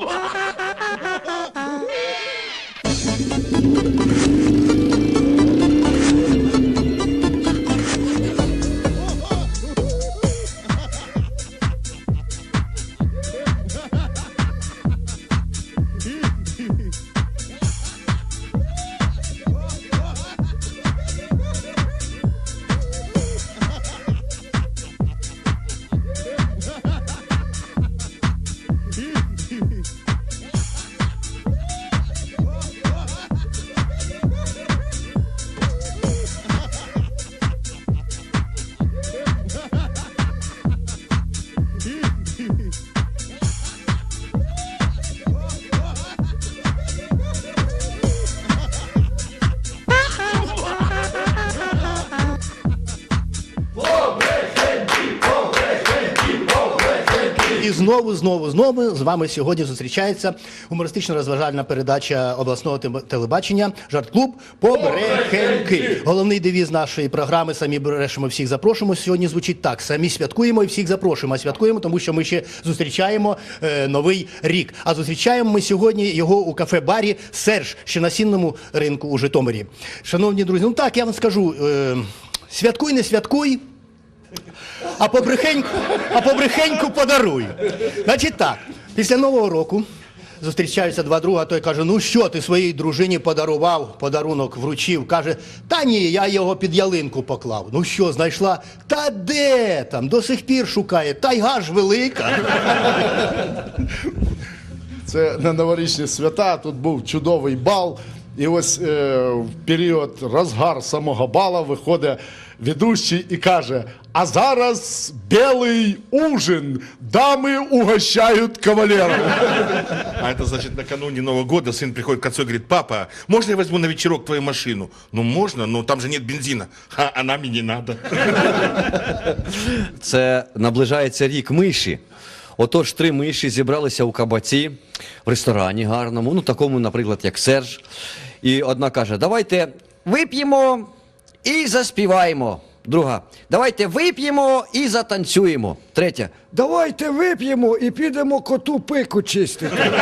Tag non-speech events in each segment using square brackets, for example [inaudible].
І знову, знову, знову з вами сьогодні зустрічається гумористично-розважальна передача обласного телебачення Жарт-клуб Побрехеньки. Головний девіз нашої програми Самі брешемо, всіх запрошуємо. Сьогодні звучить так: самі святкуємо і всіх запрошуємо. А святкуємо, тому що ми ще зустрічаємо е, новий рік. А зустрічаємо ми сьогодні його у кафе-барі Серж, що на сінному ринку у Житомирі. Шановні друзі, ну так я вам скажу: е, святкуй, не святкуй. А побрехеньку, а побрехеньку подаруй. Значить так, після Нового року зустрічаються два друга, той каже, ну що ти своїй дружині подарував, подарунок вручив. Каже, та ні, я його під ялинку поклав. Ну що, знайшла? Та де там? До сих пір шукає. Тайга ж велика. Це на новорічні свята. Тут був чудовий бал. І ось е, в період розгар самого бала виходить ведущий і каже: А зараз білий ужин, дами угощають кавалерів. [laughs] А это значит, накануне Нового года сын приходит к отцу и говорит, папа, можно я возьму на вечерок твою машину? Ну, можно, но там же нет бензина. А, а нам и не надо. [laughs] Це наближається рік миші. Отож, три миші зібралися у кабаці в ресторані гарному, ну такому, наприклад, як Серж. І одна каже: давайте вип'ємо і заспіваємо. Друга, давайте вип'ємо і затанцюємо. Третя, Давайте вип'ємо і підемо коту пику чистити.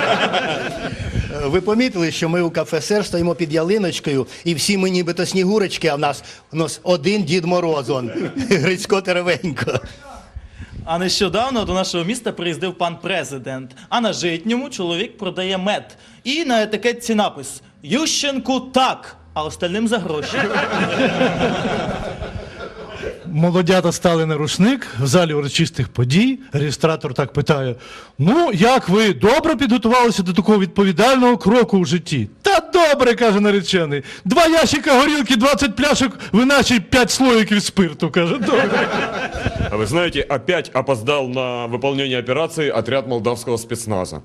Ви помітили, що ми у кафе Сер стоїмо під ялиночкою, і всі ми нібито снігурочки, а в нас, у нас один Дід Мороз, он, [laughs] Грицько Теревенько. А нещодавно до нашого міста приїздив пан президент. А на житньому чоловік продає мед. І на етикетці напис Ющенку так, а остальним за гроші. Молодята стали на рушник в залі урочистих подій. Реєстратор так питає: Ну, як ви добре підготувалися до такого відповідального кроку у житті? Та добре, каже наречений. Два ящика горілки, 20 пляшок, вина ще й 5 слоїків спирту. каже, добре. А вы знаете, опять опоздал на выполнение операции отряд молдавского спецназа.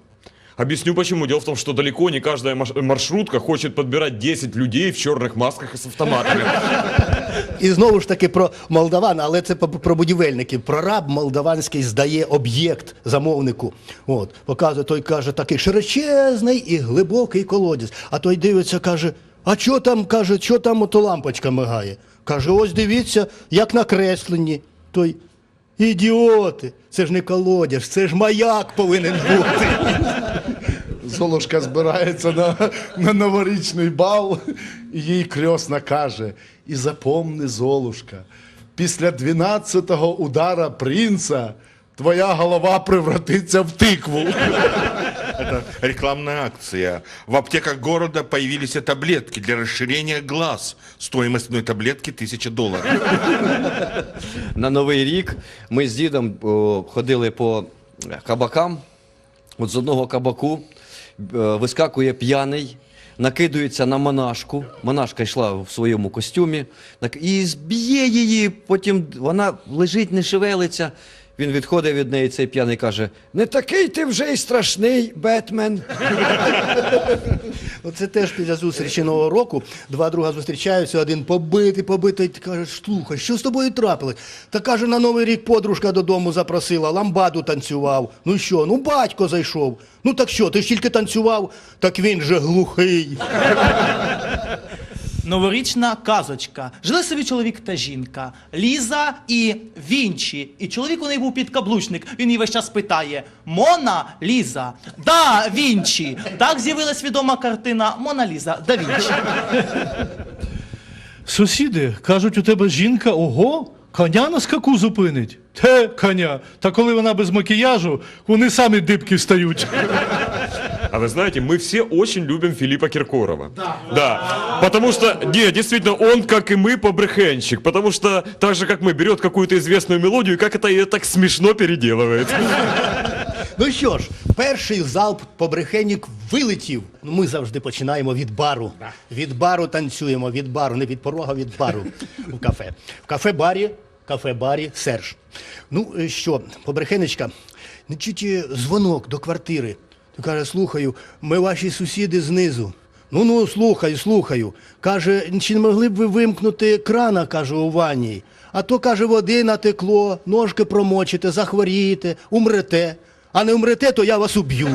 Объясню почему. Дело в том, что далеко не каждая маршрутка хочет подбирать 10 людей в черных масках и с автоматами. [laughs] І знову ж таки про молдаван, але це про будівельників. Прораб молдаванський здає об'єкт замовнику. От, показує, той каже, такий широчезний і глибокий колодязь. А той дивиться, каже: а що там, каже, що там ото лампочка мигає? Каже, ось дивіться, як накреслені. Той. Ідіоти, це ж не колодязь, це ж маяк повинен бути. Золушка збирається на, на новорічний бал, і їй крьосна каже: І запомни, Золушка, після 12-го удара принца твоя голова превратиться в тикву. Это рекламная акция. В аптеках города появились таблетки для расширения глаз. Стоимость одной таблетки 1000 долларов. на Новий рік ми з дідом о, ходили по кабакам. От з одного кабаку вискакує п'яний, накидується на монашку. Монашка йшла в своєму костюмі і зб'є її. Потім вона лежить, не шевелиться. Він відходить від неї, цей п'яний каже: Не такий ти вже й страшний, Бетмен. [laughs] Ну, Це теж після зустрічі Нового року. Два друга зустрічаються, один побитий, побитий. Ти кажеш, слухай, що з тобою трапилось? Та каже, на Новий рік подружка додому запросила, ламбаду танцював. Ну що, ну батько зайшов. Ну так що, ти ж тільки танцював, так він же глухий. [laughs] Новорічна казочка. Жили собі чоловік та жінка. Ліза і Вінчі. І чоловік у неї був підкаблучник. Він її весь час питає: Мона Ліза, да Вінчі. Так з'явилась відома картина Мона Ліза да Вінчі. Сусіди, кажуть, у тебе жінка, ого, коня на скаку зупинить. Те, коня. Та коли вона без макіяжу, вони самі дибки встають. А вы знаете, мы все очень любим Филиппа Киркорова. Да. Да. Потому что, не, действительно, он, как и мы, побрехенщик. Потому что, так же, как мы, берет какую-то известную мелодию и как это ее так смешно переделывает. Ну що ж, перший залп побрехенік вилетів. Ну, Ми завжди починаємо від бару. Від бару танцюємо, від бару, не від порога, від бару в кафе. В кафе-барі, кафе-барі Серж. Ну е, що, побрехенечка, не чуть е, дзвонок до квартири. Каже, слухаю, ми ваші сусіди знизу. Ну ну, слухаю, слухаю. Каже, чи не могли б ви вимкнути крана, каже, у ванні? А то, каже, води натекло, ножки промочите, захворієте, умрете. А не умрете, то я вас уб'ю.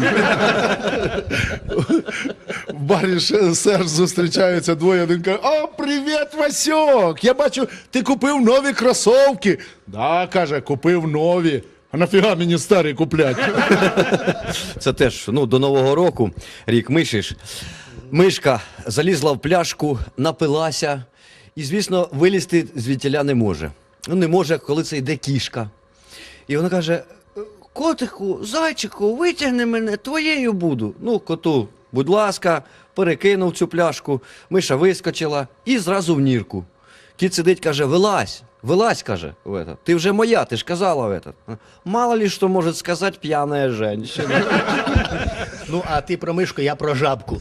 В барі ще Серж зустрічаються двоє. Один каже: О, привіт, Васьок! Я бачу, ти купив нові кросовки. Да, каже, купив нові. А нафіга мені старі куплять? [laughs] Це теж ну, до Нового року, рік мишиш. Мишка залізла в пляшку, напилася і, звісно, вилізти звідтіля не може. Ну, не може, коли це йде кішка. І вона каже: котику, зайчику, витягни мене, твоєю буду. Ну, коту, будь ласка, перекинув цю пляшку, миша вискочила і зразу в нірку. Кіт сидить, каже, вилазь, вилазь, каже, в этот. Ти вже моя, ти ж казала в этот. Мало ли що може сказати п'яна жінка. [laughs] Ну, а ти про мишку, я про жабку.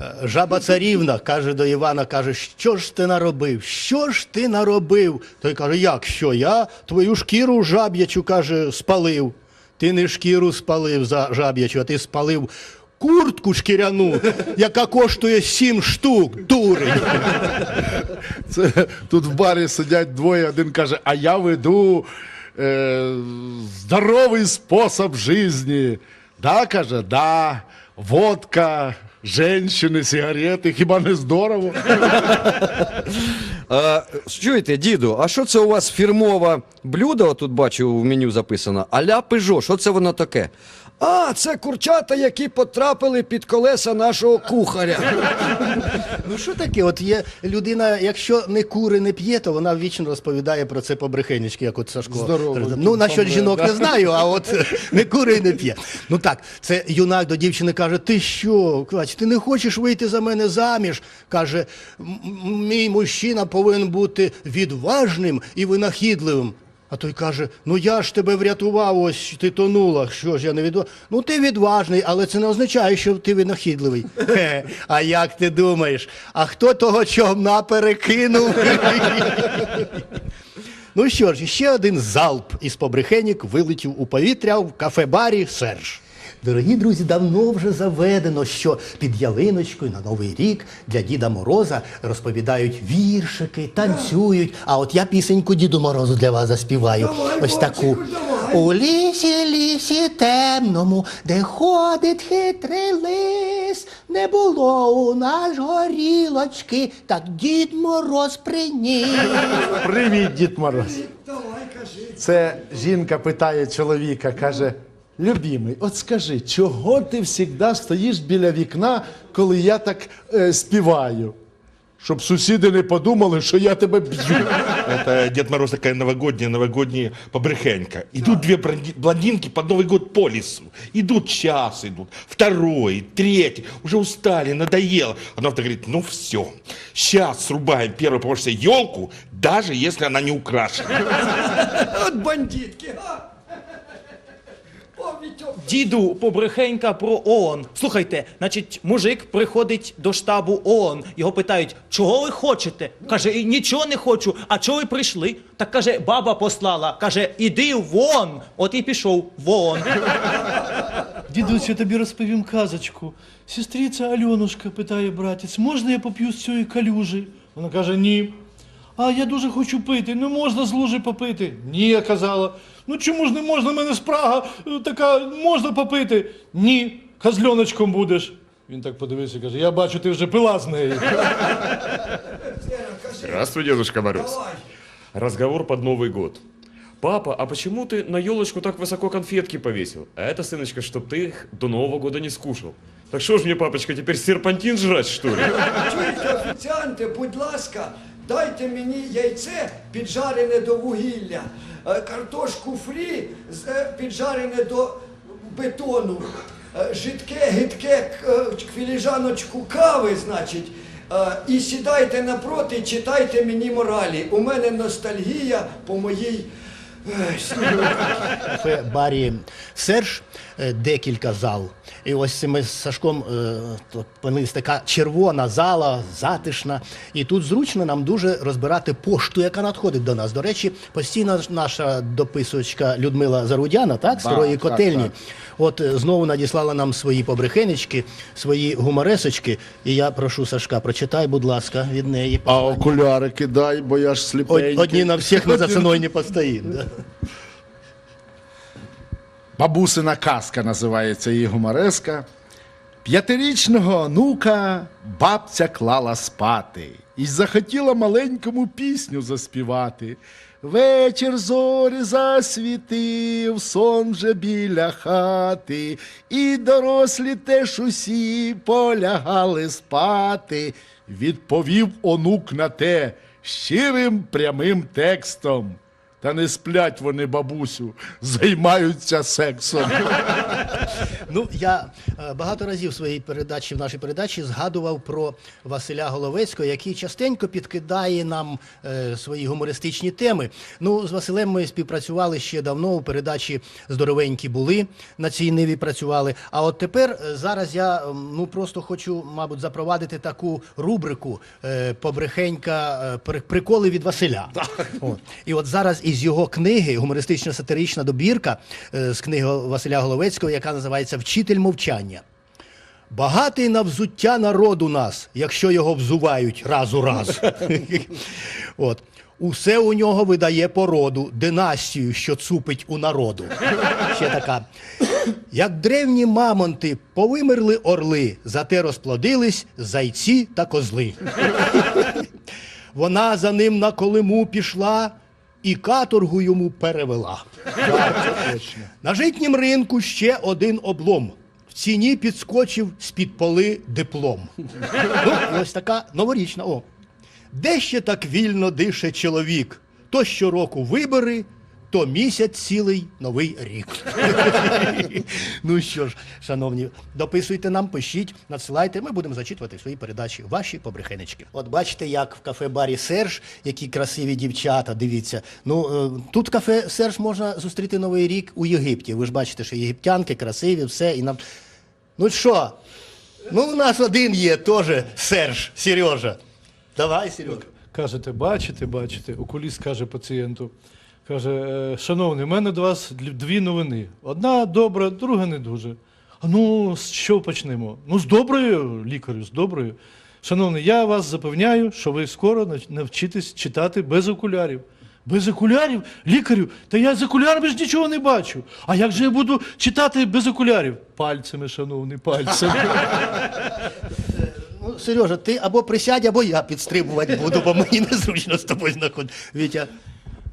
Е, Жаба царівна каже до Івана, каже, що ж ти наробив? Що ж ти наробив? Той каже, як що? Я твою шкіру жаб'ячу, каже, спалив. Ти не шкіру спалив за жаб'ячу, а ти спалив куртку шкіряну, яка коштує сім штук, дурень. Це, тут в барі сидять двоє, один каже, а я веду е, здоровий спосіб житті. Да, каже, да, водка, женщини, сигарети, хіба не здорово? А, чуєте, діду, а що це у вас фірмове блюдо, тут бачу в меню записано, а-ля Пежо, що це воно таке? А, це курчата, які потрапили під колеса нашого кухаря. Ну що таке? От є людина, якщо не кури, не п'є, то вона вічно розповідає про це побрехенечки, як от Сашко. Здорово, Ну, насчет жінок не знаю, а от не кури не п'є. Ну так, це юнак до дівчини каже: ти що, Квач, ти не хочеш вийти за мене заміж? Каже, «М- м- мій мужчина повинен бути відважним і винахідливим. А той каже: Ну я ж тебе врятував, ось ти тонула. Що ж я не відважний? Ну ти відважний, але це не означає, що ти винахідливий. Хе, а як ти думаєш? А хто того човна перекинув? ну що ж, ще один залп із побрехенік вилетів у повітря в кафе-барі Серж. Дорогі друзі, давно вже заведено, що під ялиночкою на Новий рік для Діда Мороза розповідають віршики, танцюють. А от я пісеньку Діду Морозу для вас заспіваю. Ось таку. У лісі, лісі темному, де ходить хитрий лис, не було у нас горілочки, так Дід Мороз приніс. Привіт, Дід Мороз. Це жінка питає чоловіка, каже: Любімий, от скажи, чого ти завжди стоїш біля вікна, коли я так е, співаю? Щоб сусіди не подумали, що я тебе б'ю. Это Дед Мороз такая новогодняя, новогодняя побрехенька. Идут две бронди- блондинки под Новый год по лесу. Идут час, идут, второй, третий. Уже устали, надоело. Она вдруг говорит, ну все, сейчас срубаем первую попавшуюся елку, даже если она не украшена. От бандитки, а! Діду, побрехенька про ООН. Слухайте, значить, мужик приходить до штабу ООН. Його питають, чого ви хочете? Каже, «І нічого не хочу. А чого ви прийшли? Так каже, баба послала. Каже, іди вон. От і пішов вон. [laughs] Дідусь, я тобі розповім казочку. Сестриця Альонушка питає братець, можна я поп'ю з цієї калюжі? Вона каже, ні. А я дуже хочу пити. Ну можна з лужи попити? Ні, я казала. Ну чому ж не можна? У мене спрага е, така, можна попити? Ні, козльоночком будеш. Він так подивився і каже: Я бачу, ти вже пила з неї. Здравствуй, Дедушка Мороз. Разговор под Новый год. Папа, а почему ты на елочку так высоко конфетки повесил? А это, сыночка, чтоб ты их до Нового года не скушал. Так что ж мне, папочка, теперь серпантин жрать, что ли? Чуєте, офіціанти, будь ласка, дайте мені яйце піджарене до вугілля, е, картошку фрі е, піджарене до бетону, е, жидке, гидке філіжаночку кави, значить. І сідайте напроти, читайте мені моралі. У мене ностальгія по моїй е, кафе барі Серж е, декілька зал. І ось ми з Сашком е, опинились така червона зала, затишна. І тут зручно нам дуже розбирати пошту, яка надходить до нас. До речі, постійно наша дописувачка Людмила Зарудяна, так, старої котельні. так. От е, знову надіслала нам свої побрехенечки, свої гуморесочки. І я прошу Сашка, прочитай, будь ласка, від неї. А окуляри кидай, бо я ж сліпенький. Одні на всіх на [laughs] за ціною не постоїть. Бабусина казка називається її гумореска. П'ятирічного онука бабця клала спати і захотіла маленькому пісню заспівати. Вечір зорі засвітив, сон вже біля хати, і дорослі теж усі полягали спати. Відповів онук на те щирим прямим текстом. Та не сплять вони, бабусю, займаються сексом. Ну, я е, багато разів в своїй передачі, в нашій передачі згадував про Василя Головецького, який частенько підкидає нам е, свої гумористичні теми. Ну, з Василем ми співпрацювали ще давно у передачі Здоровенькі були на цій ниві працювали. А от тепер е, зараз я ну просто хочу, мабуть, запровадити таку рубрику е, побрехенька е, при- приколи від Василя. От. І от зараз із його книги, гумористично-сатирична добірка е, з книги Василя Головецького, яка називається Вчитель мовчання. Багатий на взуття народ у нас, якщо його взувають раз у раз. [laughs] От. Усе у нього видає породу, династію, що цупить у народу. Ще така. Як древні мамонти повимерли орли, зате розплодились зайці та козли. [laughs] Вона за ним на колиму пішла і каторгу йому перевела. На житнім ринку ще один облом. В ціні підскочив з-під поли диплом. Ну, ось така новорічна. О. Де ще так вільно дише чоловік? То щороку вибори, то місяць цілий новий рік. [laughs] ну що ж, шановні, дописуйте нам, пишіть, надсилайте. Ми будемо зачитувати в своїй передачі ваші побрехенечки. От бачите, як в кафе-барі Серж, які красиві дівчата. Дивіться. Ну е, тут кафе Серж можна зустріти новий рік у Єгипті. Ви ж бачите, що єгиптянки красиві, все і нам. Ну що? Ну, у нас один є теж Серж, Сережа. Давай, Сережа. Кажете, бачите, бачите. Окуліст каже пацієнту. Каже, «Е, шановний, у мене до вас дві новини. Одна добра, друга не дуже. А ну, з чого почнемо? Ну, з доброю, лікарю, з доброю. Шановний, я вас запевняю, що ви скоро навчитесь читати без окулярів. Без окулярів? Лікарю, та я з окулярами ж нічого не бачу. А як же я буду читати без окулярів? Пальцями, шановний, пальцями. [laughs] Ну, Сережа, ти або присядь, або я підстрибувати буду, бо мені незручно з тобою знаходити. Вітя.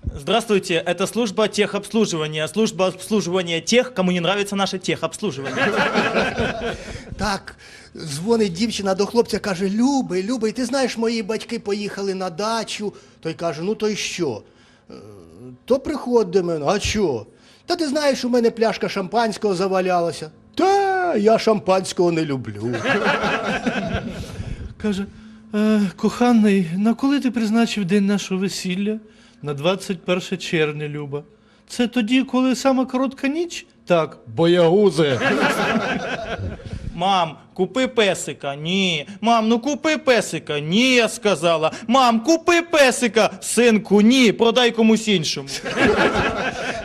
Здравствуйте, это служба техобслуживания. Служба обслуживания тех, кому не нравится наше техобслуживание. [laughs] Так, дзвонить дівчина до хлопця, каже: Любий, Любий, ти знаєш, мої батьки поїхали на дачу. Той каже: ну то й що? «Е, То приходь до мене, а що? Та ти знаєш, у мене пляшка шампанського завалялася. Та я шампанського не люблю. [laughs] Каже, коханий, на коли ти призначив день нашого весілля? На 21 червня, Люба. Це тоді, коли сама коротка ніч? Так, боягузи. Мам, купи песика. Ні. Мам, ну купи песика. Ні, я сказала. Мам, купи песика. Синку, ні, продай комусь іншому.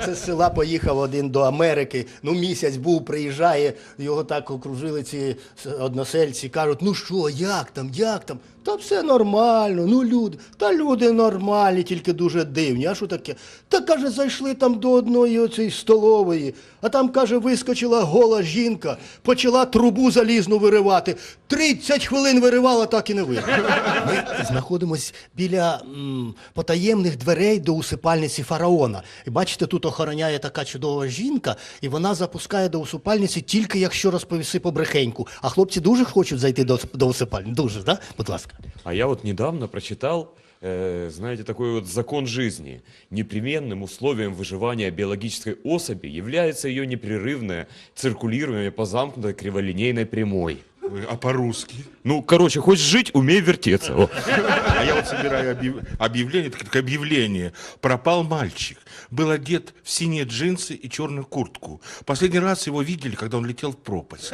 Це з села поїхав один до Америки. Ну, місяць був, приїжджає, його так окружили ці односельці, кажуть, ну що, як там, як там? Та все нормально, ну люди, та люди нормальні, тільки дуже дивні. А що таке? Та каже, зайшли там до одної оцієї столової, А там, каже, вискочила гола жінка, почала трубу залізну виривати. 30 хвилин виривала, так і не виривала. Ми знаходимось біля м, потаємних дверей до усипальниці фараона. І бачите, тут охороняє така чудова жінка, і вона запускає до усипальниці тільки якщо розповіси побрехеньку. А хлопці дуже хочуть зайти до, до усипальні. Дуже, да? Будь ласка. А я вот недавно прочитал, э, знаете, такой вот закон жизни. Непременным условием выживания биологической особи является ее непрерывное циркулирование по замкнутой криволинейной прямой. А по-русски? Ну, короче, хочешь жить, умей вертеться. О. А я вот собираю объяв- объявление, так как объявление. Пропал мальчик. Был одет в синие джинсы и черную куртку. Последний раз его видели, когда он летел в пропасть.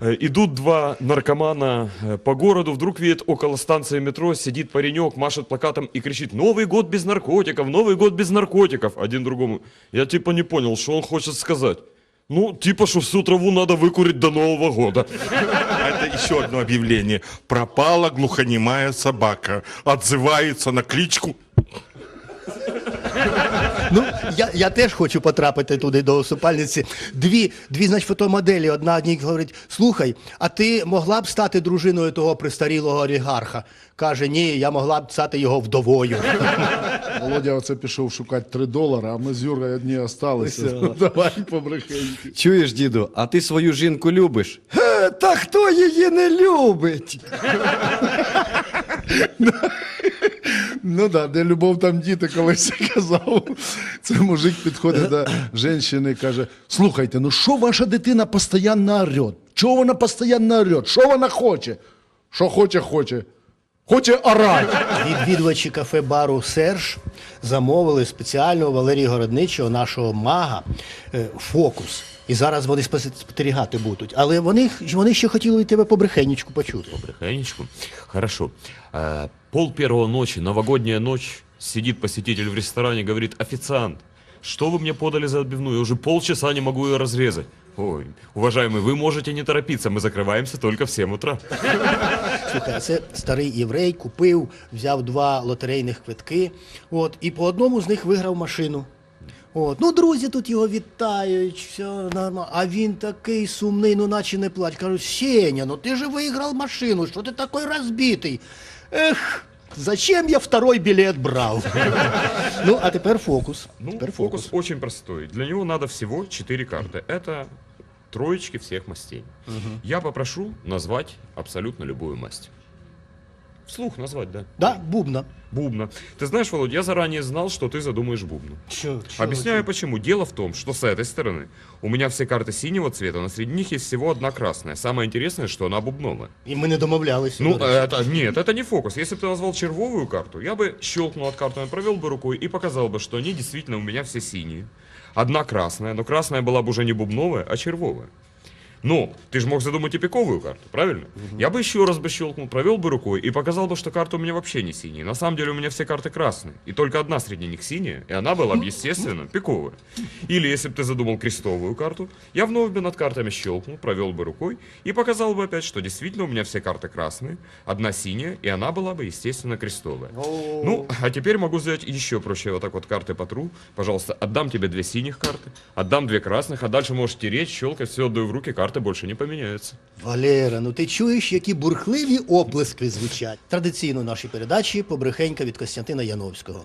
Э, Идут два наркомана э, по городу, вдруг видят около станции метро, сидит паренек, машет плакатом и кричит «Новый год без наркотиков! Новый год без наркотиков!» Один другому. Я типа не понял, что он хочет сказать. Ну, типа, что всю траву надо выкурить до Нового года. Это еще одно объявление. Пропала глухонемая собака. Отзывается на кличку Ну, я, я теж хочу потрапити туди до усипальниці. Дві, дві значить, фотомоделі. Одна одній говорить: слухай, а ти могла б стати дружиною того престарілого олігарха? Каже, ні, я могла б стати його вдовою. Володя оце пішов шукати 3 долари, а ми з Юрою одні осталися. [laughs] Давай побрехеньки. Чуєш, діду, а ти свою жінку любиш? Ге, та хто її не любить? [laughs] Ну да, де любов, там діти, колись казав. Це мужик підходить до жінки і каже: слухайте, ну що ваша дитина постійно орет? Чого вона постійно орет? Що вона хоче? Що хоче, хоче. Хоче орати. Відвідувачі кафе-бару Серж замовили спеціально у Валерія Городничого, нашого мага, е, фокус. І зараз вони спостерігати будуть. Але вони, вони ще хотіли від тебе побрехенечку почути. Бреханечку. Хорошо. Э, Пол первого ночи, новогодняя ночь, сидит посетитель в ресторане, говорит, официант, что вы мне подали за отбивную? Я уже полчаса не могу ее разрезать. Ой, уважаемый, вы можете не торопиться, мы закрываемся только в 7 утра. Слухай, а це старий єврей купив, взяв два лотерейних квитки, от, і по одному з них виграв машину. От. Ну, друзі тут його вітають, все нормально. А він такий сумний, ну наче не плач. Кажуть, Сеня, ну ти же виграв машину, що ти такий розбитий? Ех, зачем я второй білет брав? ну, а тепер фокус. Ну, тепер фокус очень простой. Для него надо всего 4 карты. Это троечки всех мастей. Я попрошу назвать абсолютно любую масть. Вслух назвать, да. Да, бубна. Бубна. Ты знаешь, Володь, я заранее знал, что ты задумаешь бубну. Чо, чо, Объясняю почему. Дело в том, что с этой стороны у меня все карты синего цвета, но среди них есть всего одна красная. Самое интересное, что она бубновая. І ми не домовлялися. Ну, это, нет, это не фокус. Если бы ты назвал червовую карту, я бы щелкнул от карты, провел бы рукой и показал бы, что они действительно у меня все синие. Одна красная, но красная была бы уже не бубновая, а червовая. Но ты же мог задумать и пиковую карту, правильно? Я бы еще раз бы щелкнул, провел бы рукой и показал бы, что карта у меня вообще не синяя. На самом деле у меня все карты красные. И только одна среди них синяя, и она была бы, естественно, [laughs] пиковая. Или если бы ты задумал крестовую карту, я вновь бы над картами щелкнул, провел бы рукой и показал бы опять, что действительно у меня все карты красные, одна синяя, и она была бы, естественно, крестовая. Ну, а теперь могу сделать еще проще. Вот так вот карты потру. Пожалуйста, отдам тебе две синих карты, отдам две красных, а дальше можешь тереть, щелкать, все отдаю в руки, карты больше не поменяются. Валера, ну ти чуєш, які бурхливі оплески звучать. Традиційно в нашій передачі побрехенька від Костянтина Яновського.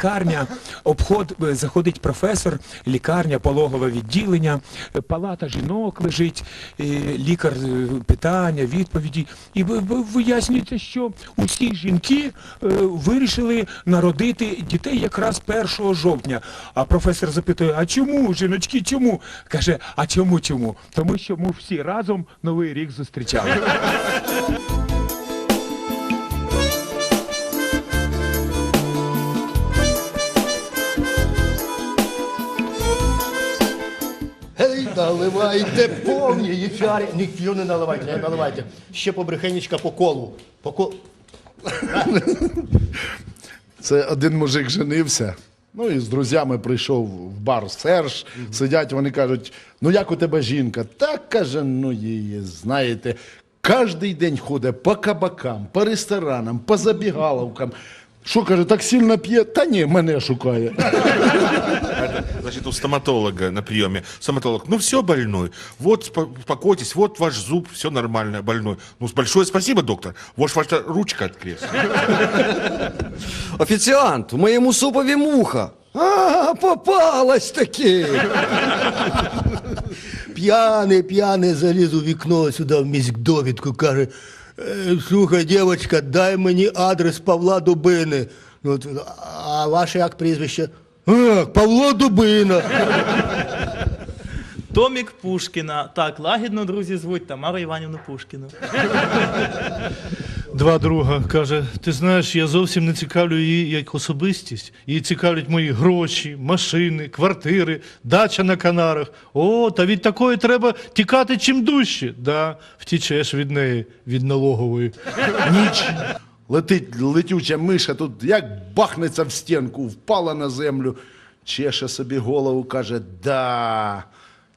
Лікарня, обход, е, заходить професор, лікарня, пологове відділення, е, палата жінок лежить, е, лікар питання, відповіді. І ви, ви вияснюєте, що усі жінки вирішили народити дітей якраз 1 жовтня. А професор запитує, а чому, жіночки, чому? Каже, а чому чому? Тому що ми всі разом Новий рік зустрічали. Наливайте повні чарі. Нічого не наливайте, не наливайте. Ще побрехенечка по колу. По колу. Це один мужик женився Ну і з друзями прийшов в бар Серж. Сидять, вони кажуть: ну як у тебе жінка? Так каже, ну її, знаєте, кожний день ходить по кабакам, по ресторанам, по забігаловкам. Що каже, так сильно п'є? Та ні, мене шукає. Значит, у стоматолога на приеме. Стоматолог, ну все, больной, вот спо- успокойтесь, вот ваш зуб, все нормально, больной. Ну, большое спасибо, доктор. Вот ваша ручка от кресла. Офіціант, в моєму супові муха. А, попалась таки. П'яний, п'яний заліз у вікно сюди в міськдовідку, каже: «Е, слухай, дівчинка, дай мені адрес Павла Дубини. Ну, от, а ваше як прізвище? Павло Дубина. Томік Пушкіна. Так, лагідно, друзі, звуть Тамару Іванівну Пушкіну. Два друга каже: ти знаєш, я зовсім не цікавлю її як особистість. Її цікавлять мої гроші, машини, квартири, дача на Канарах. О, та від такої треба тікати чим дужче. Да, втічеш від неї, від налогової. Ніч. Летить летюча миша, тут як бахнеться в стінку, впала на землю, чеше собі голову, каже: да.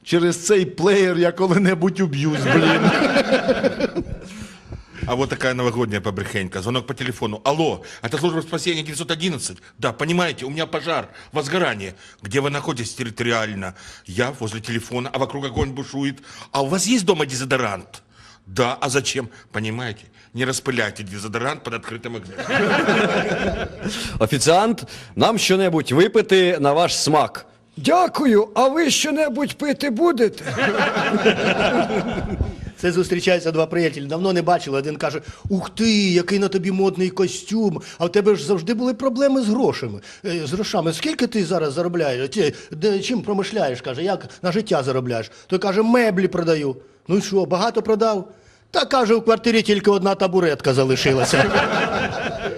Через цей плеєр я коли-небудь уб'юсь, блін. А вот такая новогодняя побрехенька. Звонок по телефону. Алло, это служба спасения 911? Да, понимаете, у меня пожар, возгорание. Где вы находитесь территориально? Я возле телефона, а вокруг огонь бушует. А у вас есть дома дезодорант? Да, а зачем? Понимаете, не распыляйте дезодорант под открытым огнем. Офіціант, нам щонебудь випити на ваш смак. Дякую, а ви що-небудь пити будете? Це зустрічаються два приятелі. Давно не бачили. Один каже: Ух ти, який на тобі модний костюм. А в тебе ж завжди були проблеми з грошами. Е, З грошами. Скільки ти зараз заробляєш? Ти, де, чим промишляєш? каже, як на життя заробляєш? Той каже, меблі продаю. Ну що, багато продав? Та каже, у квартирі тільки одна табуретка залишилася. [laughs]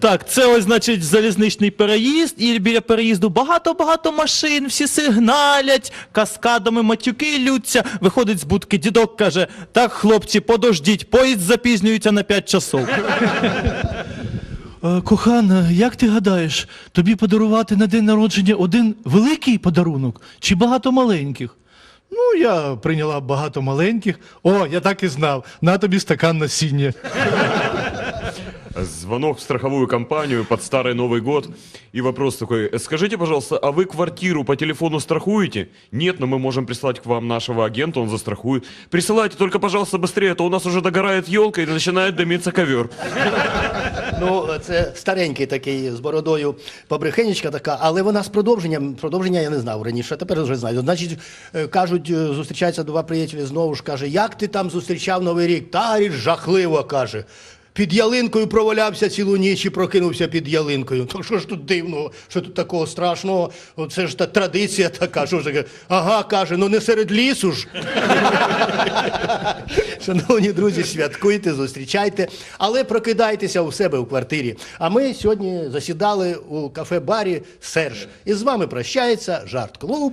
Так, це ось, значить, залізничний переїзд, і біля переїзду багато-багато машин, всі сигналять, каскадами матюки лються. Виходить з будки дідок, каже: так, хлопці, подождіть, поїзд запізнюється на 5 часов. Е, Кохана, як ти гадаєш, тобі подарувати на день народження один великий подарунок чи багато маленьких? Ну, я прийняла багато маленьких. О, я так і знав. На тобі стакан насіння. Звонок в страховую компанию под старый Новый год. И вопрос такой, скажите, пожалуйста, а вы квартиру по телефону страхуете? Нет, но мы можем прислать к вам нашего агента, он застрахует. Присылайте, только, пожалуйста, быстрее, а то у нас уже догорает елка и начинает дымиться ковер. Ну, це старенький такий з бородою побрехенечка така, але вона з продовженням. Продовження я не знав раніше, а тепер вже знаю. Значить, е, кажуть, е, зустрічаються два приятелі знову ж каже, як ти там зустрічав Новий рік? Та річ жахливо каже. Під ялинкою провалявся цілу ніч і прокинувся під ялинкою. То що ж тут дивного, що тут такого страшного? Це ж та традиція така. Що ж? Ага, каже, ну не серед лісу ж. [laughs] Шановні друзі, святкуйте, зустрічайте, але прокидайтеся у себе у квартирі. А ми сьогодні засідали у кафе-барі Серж. І з вами прощається жарт клуб.